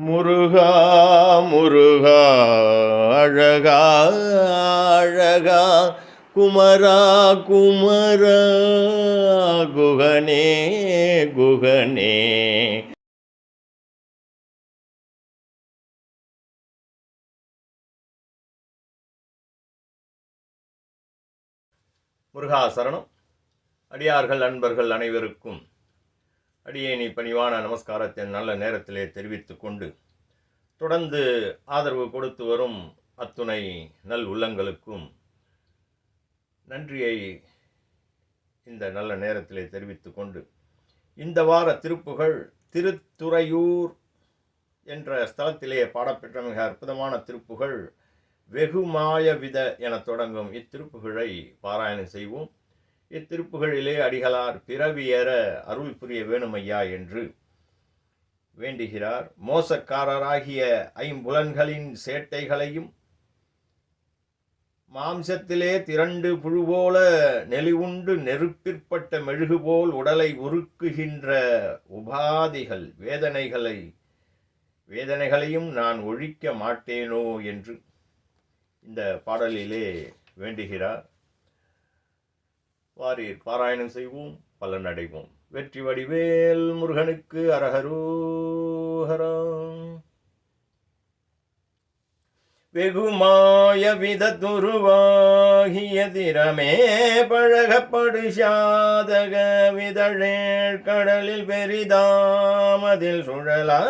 முருகா முருகா அழகா அழகா குமரா குமரா குகனே குகனே. முருகா சரணம். அடியார்கள் அன்பர்கள் அனைவருக்கும் அடியேனி பணிவான நமஸ்காரத்தின் நல்ல நேரத்திலே தெரிவித்து கொண்டு தொடர்ந்து ஆதரவு கொடுத்து வரும் அத்துணை நல் உள்ளங்களுக்கும் நன்றியை இந்த நல்ல நேரத்திலே தெரிவித்து கொண்டு இந்த வார திருப்புகள் திருத்துறையூர் என்ற ஸ்தலத்திலே பாடப்பெற்ற மிக அற்புதமான திருப்புகள் வெகுமாயவித என தொடங்கும் இத்திருப்புகளை பாராயணம் செய்வோம். இத்திருப்புகளிலே அடிகளார் பிறவியற அருள் புரிய வேணுமையா என்று வேண்டுகிறார். மோசக்காரராகிய ஐம்புலன்களின் சேட்டைகளையும் மாம்சத்திலே திரண்டு புழுபோல நெளிவுண்டு நெருப்பிற்பட்ட மெழுகு போல் உடலை உருக்குகின்ற உபாதிகள் வேதனைகளை வேதனைகளையும் நான் ஒழிக்க மாட்டேனோ என்று இந்த பாடலிலே வேண்டுகிறார். வாரீர் பாராயணம் செய்வோம் பலனடைவோம் வெற்றி வடிவேல் முருகனுக்கு அரகரோஹரா வெகுமாய விதத்துருவாகிய திறமே பழகப்படு சாதக விதழேழ் கடலில் பெரிதாமதில் சுழலாகி.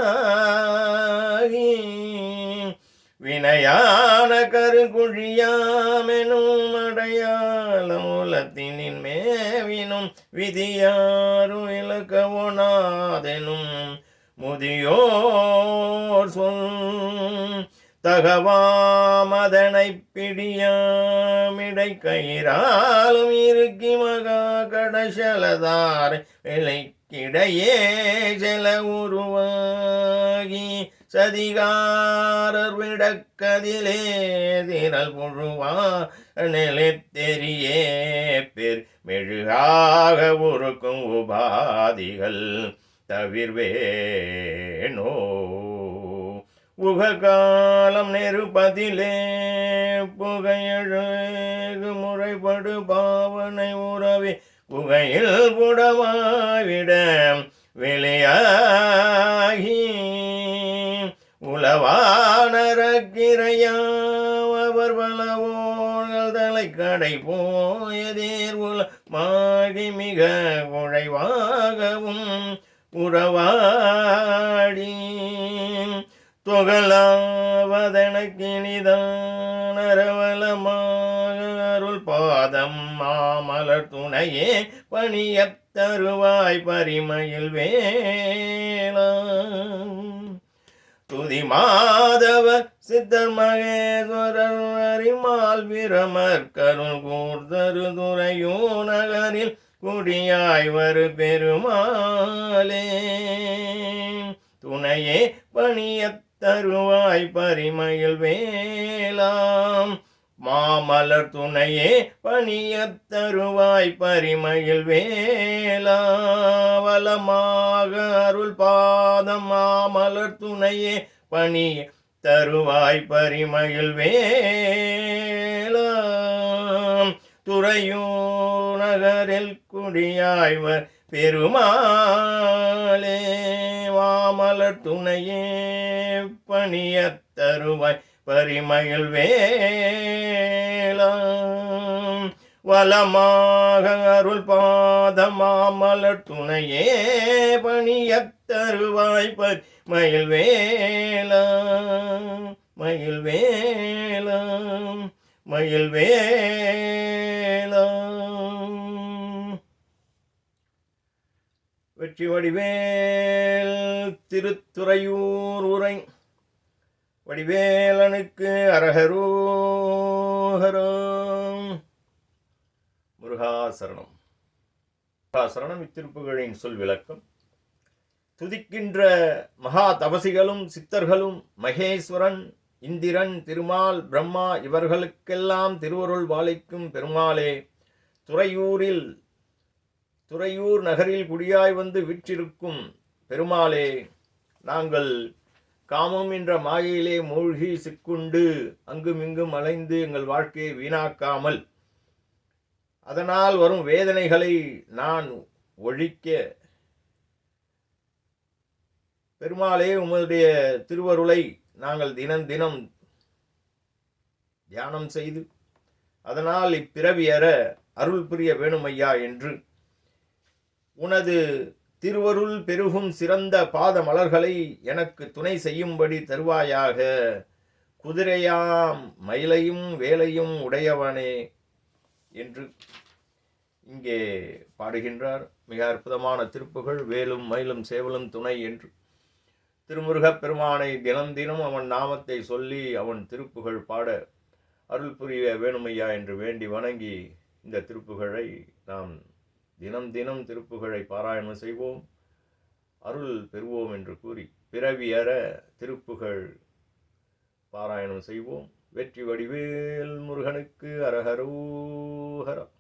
வினையான கருங்குழியாமெனும் அடையாளத்தினின் மேவினும் விதியாரும் இலக்கவுனாதெனும் முதியோர் சொல். தகவாமதனை பிடியாமிடை கயிறாலும் இருக்கி மகா கடசலதார் விலைக்கிடையே செல உருவாகி சதிகாரர் விடக்கதிலே திரள் புழுவா நிலைத்தெரியே பெர் மெழுகாக உருக்கும் உபாதிகள் தவிர்வேனோ. உககாலம் நெருப்பதிலே புகையழகு முறைப்படு பாவனை உறவே புகையில் புடவாவிட விளையாகி உளவானரக்கிரையாம் அவர் பலவோர்கள் தலை கடை போயதேர் உலமாகி மிக குழைவாகவும் உறவாடி தொகலாவதனக்கினிதானரவலமாக அருள் பாதம் மாமலர் துணையே பணியத் தருவாய் பரிமையில் வே துதி மாதவ சித்தர் மகேஸ்வரர் அரிமால் பிரமர் கருள் கூர்தரு துறையூ நகரில் குடியாய்வரு பெருமாளே. துணையே பணியத் தருவாய் பரிமயில் வேளாம். மாமலர் துணையே பணியத் தருவாய் பரிமையில் வேளாவலமாக அருள் பாதம் மாமலர் துணையே பணி தருவாய் பரிமையில் வேளாம். துறையூர் நகரில் குடியாய்வர் பெருமாளே வாமலர் துணையே பணியத் தருவாய் பரிமையில் வேளாம். வளமாக அருள் பாதமாமலர் துணையே பணியத் தருவாய் மயில் வேளாம் மயில் வேளாம் மயில் வேளாம். வெற்றி வடிவேல் திருத்துறையூர் உரை. வடிவேலனுக்கு அரகரோஹரம் முருகாசரணம். முருகாசரணம் இத்திருப்புகளின் சொல் விளக்கம். துதிக்கின்ற மகா தபசிகளும் சித்தர்களும் மகேஸ்வரன் இந்திரன் திருமால் பிரம்மா இவர்களுக்கெல்லாம் திருவருள் வாழிக்கும் பெருமாளே. துறையூரில் துறையூர் நகரில் குடியாய் வந்து விற்றிருக்கும் பெருமாளே நாங்கள் காமம் என்ற மாயையிலே மூழ்கி சிக்குண்டு அங்குமிங்கும் அலைந்து எங்கள் வாழ்க்கையை வீணாக்காமல் அதனால் வரும் வேதனைகளை நான் ஒழிக்க பெருமாளே உங்களுடைய திருவருளை நாங்கள் தினம் தினம் தியானம் செய்து அதனால் இப்பிறவியற அருள் புரிய வேணுமையா என்று. உனது திருவருள் பெருகும் சிறந்த பாத மலர்களை எனக்கு துணை செய்யும்படி தருவாயாக. குதிரையாம் மயிலையும் வேலையும் உடையவனே என்று இங்கே பாடுகின்றார். மிக அற்புதமான திருப்புகள் வேலும் மயிலும் சேவலும் துணை என்று. திருமுருகப் பெருமானை தினம் தினம் அவன் நாமத்தை சொல்லி அவன் திருப்புகழ் பாட அருள் புரிய வேணுமையா என்று வேண்டி வணங்கி இந்த திருப்புகழை நாம் தினம் தினம் திருப்புகழை பாராயணம் செய்வோம். அருள் பெறுவோம் என்று கூறி பிறவியற திருப்புகழ் பாராயணம் செய்வோம். வெற்றி வடிவேல் முருகனுக்கு அரஹரோஹரம்.